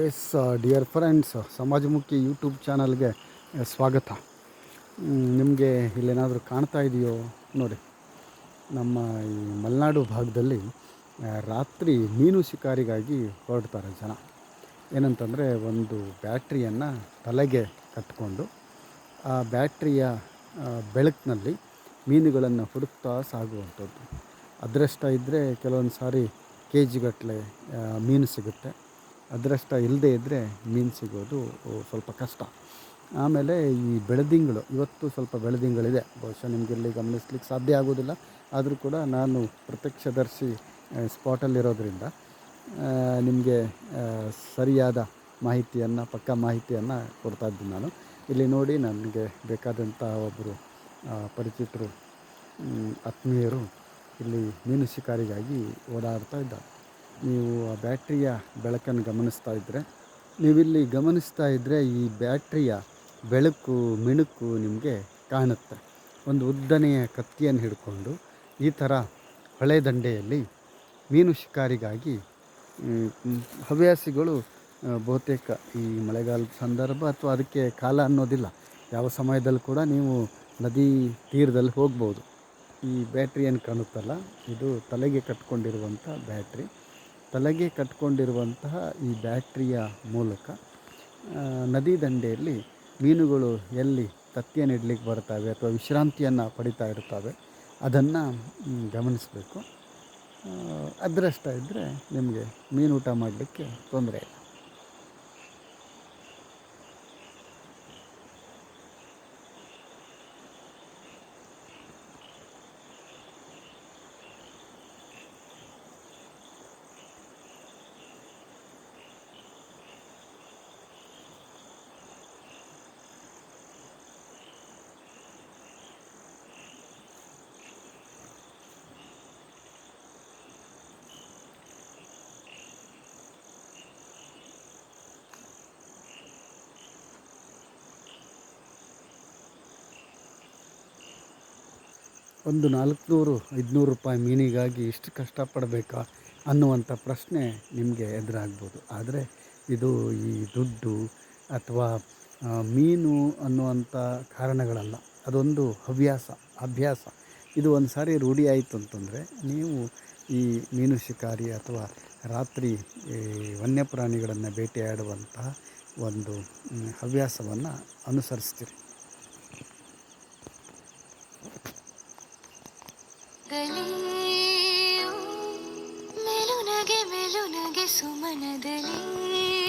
S dear friends ಸಮಾಜಮುಖಿ YouTube ಚಾನಲ್ಗೆ ಸ್ವಾಗತ ನಿಮಗೆ ಇಲ್ಲೇನಾದರೂ ಕಾಣ್ತಾ ಇದೆಯೋ ನೋಡಿ. ನಮ್ಮ ಈ ಮಲೆನಾಡು ಭಾಗದಲ್ಲಿ ರಾತ್ರಿ ಮೀನು ಶಿಕಾರಿಗಾಗಿ ಹೊರಡ್ತಾರೆ ಜನ. ಏನಂತಂದರೆ, ಒಂದು ಬ್ಯಾಟ್ರಿಯನ್ನು ತಲೆಗೆ ಕಟ್ಕೊಂಡು, ಆ ಬ್ಯಾಟ್ರಿಯ ಬೆಳಕಿನಲ್ಲಿ ಮೀನುಗಳನ್ನು ಹುಡುಕ್ತಾ ಸಾಗುವಂಥದ್ದು. ಅದೃಷ್ಟ ಇದ್ದರೆ ಕೆಲವೊಂದು ಸಾರಿ ಕೆ ಜಿಗಟ್ಟಲೆ ಮೀನು ಸಿಗುತ್ತೆ. ಅದೃಷ್ಟ ಇಲ್ಲದೆ ಇದ್ದರೆ ಮೀನು ಸಿಗೋದು ಸ್ವಲ್ಪ ಕಷ್ಟ. ಆಮೇಲೆ ಈ ಬೆಳದಿಂಗಳು, ಇವತ್ತು ಸ್ವಲ್ಪ ಬೆಳದಿಂಗಳಿದೆ. ಬಹುಶಃ ನಿಮಗಿಲ್ಲಿ ಗಮನಿಸ್ಲಿಕ್ಕೆ ಸಾಧ್ಯ ಆಗೋದಿಲ್ಲ ಆದರೂ ಕೂಡ ನಾನು ಪ್ರತ್ಯಕ್ಷದರ್ಶಿ ಸ್ಪಾಟಲ್ಲಿರೋದ್ರಿಂದ ನಿಮಗೆ ಸರಿಯಾದ ಮಾಹಿತಿಯನ್ನು, ಪಕ್ಕ ಮಾಹಿತಿಯನ್ನು ಕೊಡ್ತಾ ಇದ್ದೀನಿ ನಾನು. ಇಲ್ಲಿ ನೋಡಿ ನನಗೆ ಬೇಕಾದಂಥ ಒಬ್ಬರು ಪರಿಚಿತರು ಆತ್ಮೀಯರು ಇಲ್ಲಿ ಮೀನು ಶಿಕಾರಿಗಾಗಿ ಓಡಾಡ್ತಾ ಇದ್ದಾರೆ. ನೀವು ಆ ಬ್ಯಾಟ್ರಿಯ ಬೆಳಕನ್ನು ಗಮನಿಸ್ತಾ ಇದ್ದರೆ, ನೀವಿಲ್ಲಿ ಗಮನಿಸ್ತಾ ಇದ್ದರೆ ಈ ಬ್ಯಾಟ್ರಿಯ ಬೆಳಕು, ಮಿಣುಕು ನಿಮಗೆ ಕಾಣುತ್ತೆ. ಒಂದು ಉದ್ದನೆಯ ಕತ್ತಿಯನ್ನು ಹಿಡ್ಕೊಂಡು ಈ ಥರ ಹೊಳೆ ದಂಡೆಯಲ್ಲಿ ಮೀನು ಶಿಕಾರಿಗಾಗಿ ಹವ್ಯಾಸಿಗಳು ಬಹುತೇಕ ಈ ಮಳೆಗಾಲದ ಸಂದರ್ಭ ಅಥವಾ ಅದಕ್ಕೆ ಕಾಲ ಅನ್ನೋದಿಲ್ಲ. ಯಾವ ಸಮಯದಲ್ಲಿ ಕೂಡ ನೀವು ನದಿ ತೀರದಲ್ಲಿ ಹೋಗ್ಬೋದು. ಈ ಬ್ಯಾಟ್ರಿ ಏನು ಕಾಣುತ್ತಲ್ಲ, ಇದು ತಲೆಗೆ ಕಟ್ಕೊಂಡಿರುವಂಥ ಬ್ಯಾಟ್ರಿ. ತಲೆಗೆ ಕಟ್ಕೊಂಡಿರುವಂತಹ ಈ ಬ್ಯಾಟ್ರಿಯ ಮೂಲಕ ನದಿ ದಂಡೆಯಲ್ಲಿ ಮೀನುಗಳು ಎಲ್ಲಿ ತತ್ತಿಯನ್ನು ಇಡ್ಲಿಕ್ಕೆ ಬರ್ತವೆ ಅಥವಾ ವಿಶ್ರಾಂತಿಯನ್ನು ಪಡಿತಾ ಇರ್ತವೆ ಅದನ್ನು ಗಮನಿಸಬೇಕು. ಅದೃಷ್ಟ ಇದ್ದರೆ ನಿಮಗೆ ಮೀನು ಊಟ ಮಾಡಲಿಕ್ಕೆ ತೊಂದರೆ ಇಲ್ಲ. ಒಂದು ನಾಲ್ಕುನೂರು, ಐದುನೂರು ರೂಪಾಯಿ ಮೀನಿಗಾಗಿ ಇಷ್ಟು ಕಷ್ಟಪಡಬೇಕಾ ಅನ್ನುವಂಥ ಪ್ರಶ್ನೆ ನಿಮಗೆ ಎದುರಾಗ್ಬೋದು. ಆದರೆ ಇದು ಈ ದುಡ್ಡು ಅಥವಾ ಮೀನು ಅನ್ನುವಂಥ ಕಾರಣಗಳಲ್ಲ. ಅದೊಂದು ಹವ್ಯಾಸ, ಅಭ್ಯಾಸ. ಇದು ಒಂದು ಸಾರಿ ರೂಢಿ ಆಯಿತು ಅಂತಂದರೆ, ನೀವು ಈ ಮೀನು ಶಿಕಾರಿ ಅಥವಾ ರಾತ್ರಿ ವನ್ಯಪ್ರಾಣಿಗಳನ್ನು ಭೇಟಿಯಾಡುವಂತಹ ಒಂದು ಹವ್ಯಾಸವನ್ನು ಅನುಸರಿಸ್ತೀರಿ. ಮೆಲುನಗೆ ಮೆಲುನಗೆ ಸುಮನದಲಿಯು